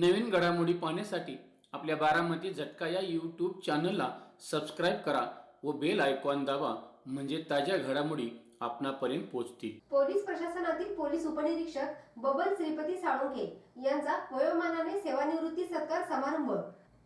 नवीन घडामोडी पाहण्यासाठी आपल्या बारामती झटका या यूट्यूब चॅनलला सबस्क्राईब करा व बेल आयकॉन दाबा म्हणजे ताज्या घडामोडी आपणापर्यंत पोहोचतील. पोलीस प्रशासनातील पोलीस उपनिरीक्षक बबन श्रीपती साळुंखे यांचा वयोमानाने सेवानिवृत्ती सत्कार समारंभ.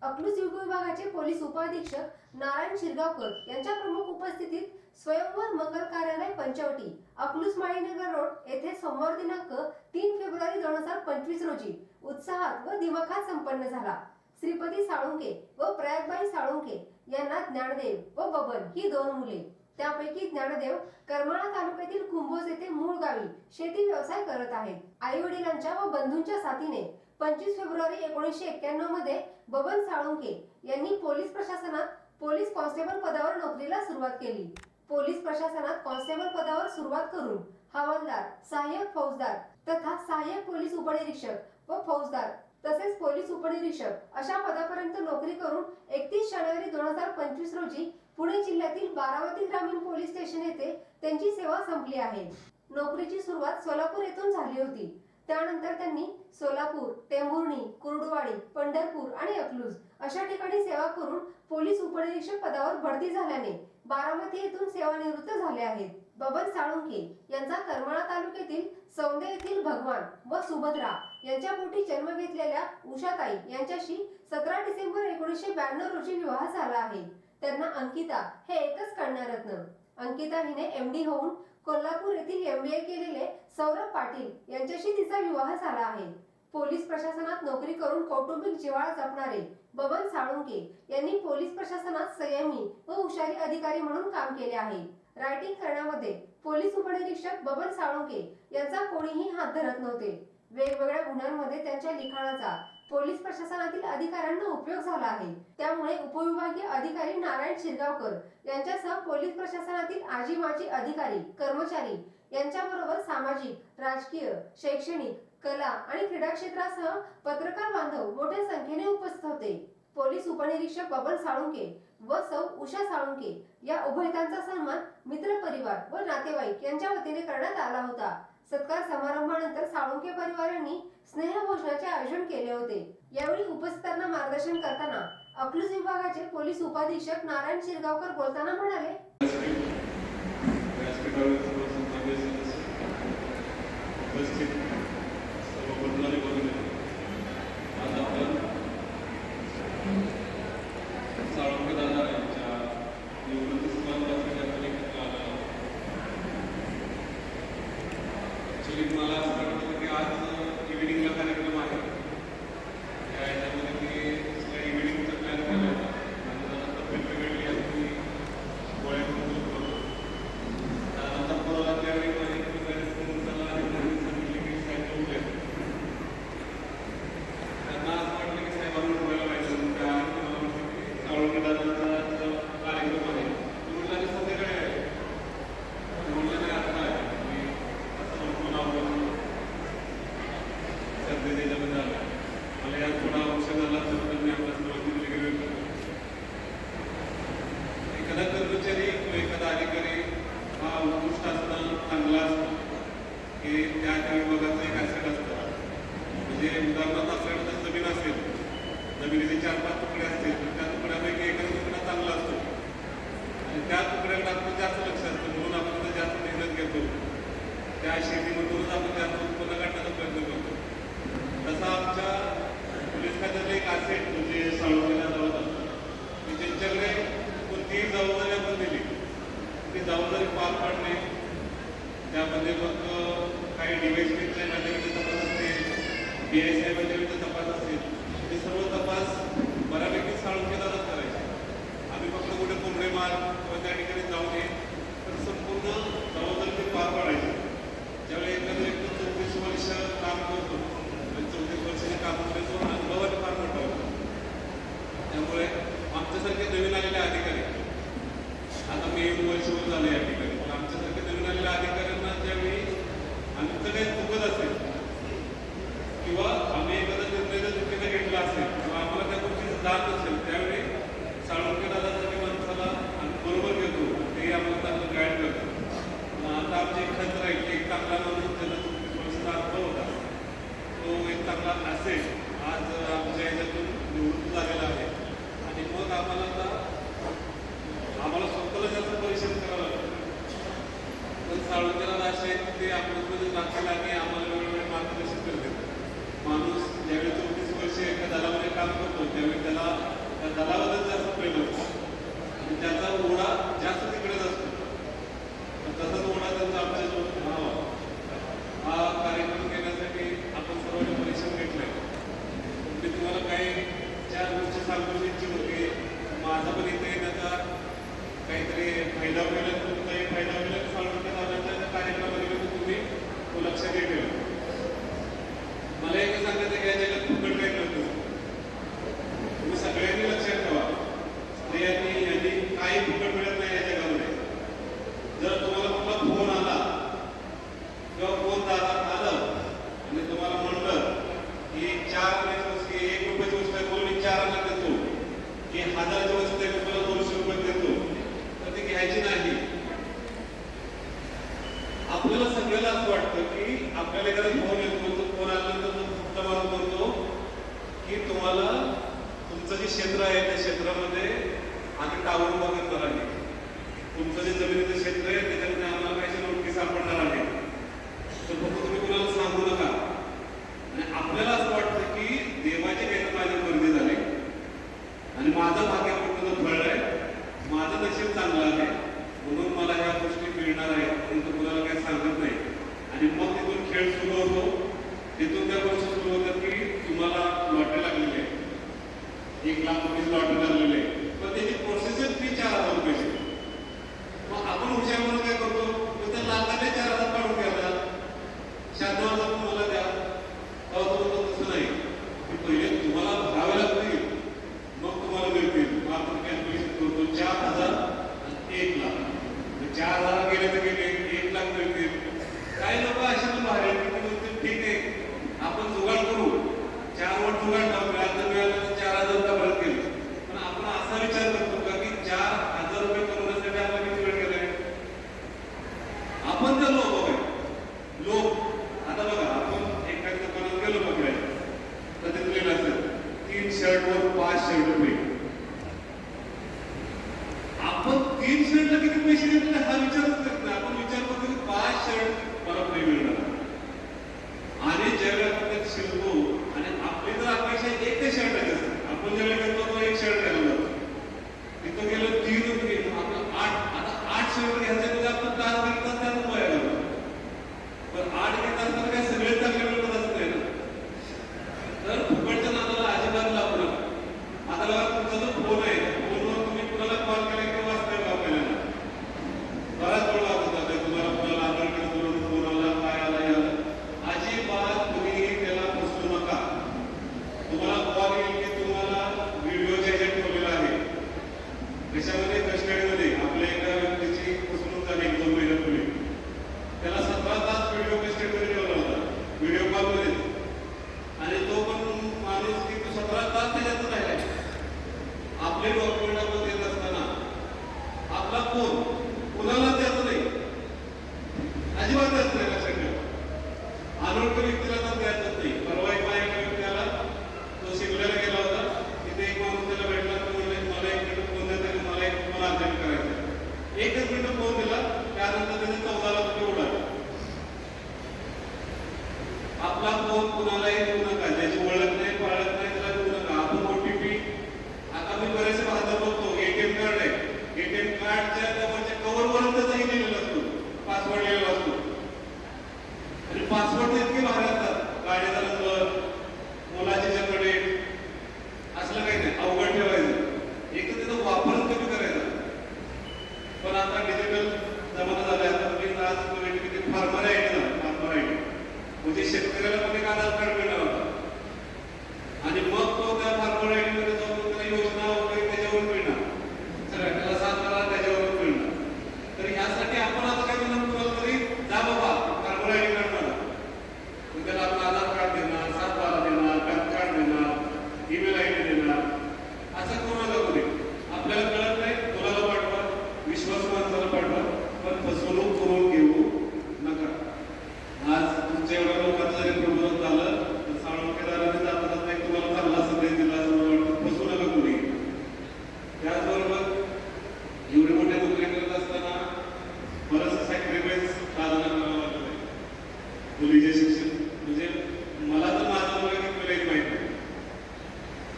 अकलूज विभागाचे पोलीस उपअधीक्षक नारायण शिरगावकर यांच्या प्रमुख उपस्थितीत स्वयंवर मंगल कार्यालय पंचवटी अकलूज माळीनगर रोड येथे सोमवार दिनांक तीन फेब्रुवारी दोन हजार पंचवीस रोजी उत्साहात व दिमाखात संपन्न झाला. श्रीपती साळुंके व प्रयागबाई साळुंके यांना ज्ञानदेव व बबन ही दोन मुले. त्यापैकी ज्ञानदेव करमाळा तालुक्यातील कुंभोज येथे मूळ गावी शेती व्यवसाय करत आहेत. आई वडिलांच्या व बंधूंच्या साथीने पंचवीस फेब्रुवारी एकोणीसशे एक्क्याण्णवमध्ये बबन साळुंके यांनी पोलीस प्रशासनात पोलीस कॉन्स्टेबल पदावर नोकरीला सुरुवात केली. पोलीस प्रशासनात कॉन्स्टेबल पदावर सुरुवात करून हवालदार सहाय्यक फौजदार तथा सहाय्यक पोलीस उपनिरीक्षक व फौजदार तसेच पोलीस उपनिरीक्षक अशा पदापर्यंत नोकरी करून एकतीस जानेवारी दोन हजार पंचवीस रोजी पुणे जिल्ह्यातील बारामती ग्रामीण पोलीस स्टेशन येथे त्यांची सेवा संपली आहे. नोकरीची सुरुवात सोलापूर येथून झाली होती. त्यानंतर त्यांनी सोलापूर टेंभुर्णी कुर्डुवाडी पंढरपूर आणि अकलूज अशा ठिकाणी सेवा करून पोलीस उपनिरीक्षक पदावर भरती झाल्याने बारामती येथून सेवानिवृत्त झाले आहेत. बबन साळुंके यांचा करमाळा तालुक्यातील सौंदे येथील भगवान व सुभद्रा यांच्या पोटी जन्म घेतलेल्या उषाताई यांच्याशी सतरा डिसेंबर एकोणीसशे ब्याण्णव रोजी विवाह झाला आहे. त्यांना अंकिता हे एकच कन्यारत्न अंकिता हिने एम डी होऊन कोल्हापूर येथील एम बी ए केलेले सौरभ पाटील यांच्याशी तिचा विवाह झाला आहे. पोलीस प्रशासनात नोकरी करून कौटुंबिक जिव्हाळा जपणारे बबन साळुंके यांनी पोलीस प्रशासनात संयमी व हुशारी अधिकारी म्हणून काम केले आहे. रायटिंग करण्यामध्ये पोलीस उपनिरीक्षक बबन साळुंके यांचा कोणीही हात धरत नव्हते. वेगवेगळ्या गुन्ह्यांमध्ये त्यांच्या लिखाणाचा. पोलीस प्रशासनातील अधिकाऱ्यांना उपयोग झाला आहे. त्यामुळे उपविभागीय अधिकारी नारायण शिरगावकर यांच्यासह पोलीस प्रशासनातील आजी माजी अधिकारी कर्मचारी यांच्याबरोबर सामाजिक राजकीय शैक्षणिक कला आणि क्रीडा क्षेत्रासह पत्रकार बांधव मोठ्या संख्येने उपस्थित होते. पोलीस उपनिरीक्षक बबन साळुंके व सौ उषा साळुंके या उभयतांचा सन्मान मित्र परिवार व नातेवाईक यांच्या वतीने करण्यात आला होता. सत्कार समारंभानंतर साळुंके परिवारांनी स्नेहभोजनाचे आयोजन केले होते. यावेळी उपस्थितांना मार्गदर्शन करताना अकलूज विभागाचे पोलीस उपाधीक्षक नारायण शिरगावकर बोलताना म्हणाले व्यासपीठावर सर्व संभाव्य सदस्य उपस्थित सर्व बंधूंनी बघून आज आपण साळुंके दादा यांच्या निवृत्ती समारंभासाठी आपण एकत्र आलो आहोत ॲक्च्युली मला असं वाटतं की आज इव्हिनिंगला कार्यक्रम आहे त्या ह्याच्यामध्ये मी सगळ्या इव्हिनिंगचा प्लॅन केला होता आणि जरा तब्येत बिघडली आणि मी गोळ्या करून झोपलो त्यानंतर परत त्यावेळी माझे मित्राने फोन केला आणि त्यांनी सांगितले की साहेब झोपले त्यांना असं वाटलं की साहेबांना डोळ्याला पाहिजे म्हणून त्या आणि मला म्हटलं की साळुंकेदारांचा जो कार्यक्रम आहे तो म्हटलं आणि संध्याकाळी आहे मी म्हटलं नाही आता आहे मी असं म्हणून आवडून सध्या त्याच्यामध्ये आलं मला या थोडा औषध झाला तर त्यांनी आपल्या सर्वांनी वगैरे एखादा कर्मचारी किंवा एखादा अधिकारी हा उत्कृष्ट असणं चांगला असणं हे त्या त्या विभागाचं एक ॲसेट असतं. म्हणजे उदाहरणार्थ आपल्याकडे जर जमीन असेल. जमिनीचे चार पाच तुकडे असतील तर त्या तुकड्यापैकी एखादा तुकडा चांगला असतो आणि त्या तुकड्याकडे आपलं जास्त लक्ष असतं म्हणून आपण त्याचा जास्त मेहनत घेतो त्या शेतीमधूनच आपण जास्त उत्पन्न काढण्याचा प्रयत्न करतो तसा आमच्या पोलीस खात्यातलं एक असेट म्हणजे साळुंकेला जावत असतं की त्यांच्याकडे कोणतीही जबाबदारी आपण दिली ती जबाबदारी पार पाडणे त्यामध्ये मग काही डिवाइस घेतले माझ्याकडे तपास असतील बी एस कार्यक्रम घेण्यासाठी आपण तुम्हाला काही चार गोष्टी माझा पण येण्याचा काहीतरी फायदा मिळेल आपल्याकडे फोन येतो तो फोन आल्यानंतर तो फक्त मारून बोलतो की तुम्हाला तुमचं जे क्षेत्र आहे त्या क्षेत्रामध्ये आम्ही टावर बघत करणार नाही तुमचं जे जमिनीचं क्षेत्र आहे त्याच्यामध्ये आम्हाला काही नोटीस सापडणार आहे. chegar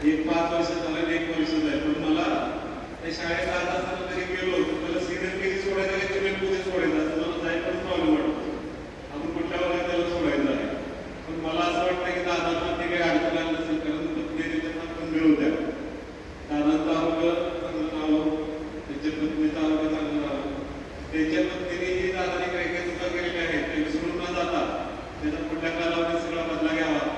एक पाच वर्ष झालं एक वर्ष झालं. पण मला ते शाळेत जात असताना तरी गेलो मला सिनियर केजी सोडायचं आहे तुम्ही कुठे सोडायचं असं मला जायचं प्रॉब्लेम वाटतो. आपण कुठल्या वर्गात त्याला सोडायचं आहे? पण मला असं वाटतं की दादा ते काही अडचण आलं नसेल कारण पत्नी त्यांना आपण मिळवू द्या दादांचं आरोग्य चांगलं राहावं त्यांच्या पत्नीचं आरोग्य चांगलं राहावं. त्यांच्या पत्नीने जी दादाने काही काही चुका केलेल्या आहेत ते विसरून न जाता त्याचा पुढल्या कालावधी सगळा बदला घ्यावा.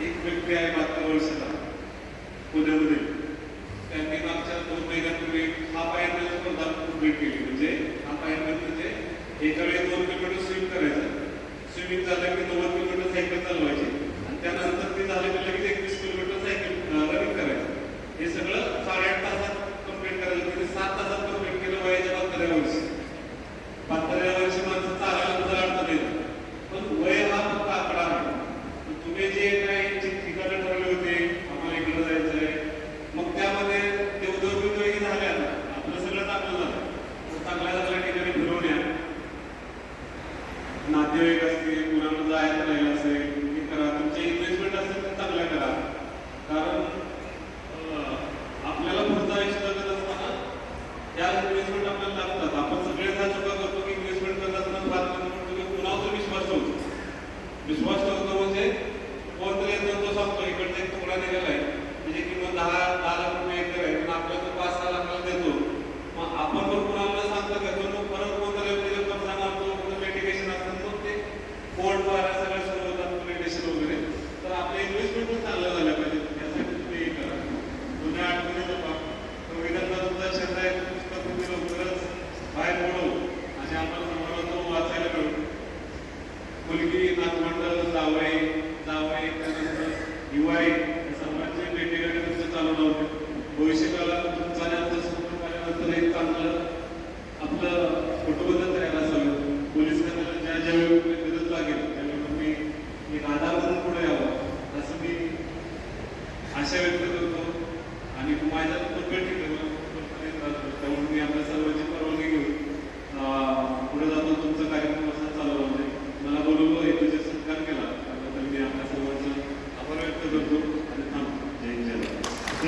एक व्यक्ती आहे बहात्तर वर्षाचा पुण्यामध्ये.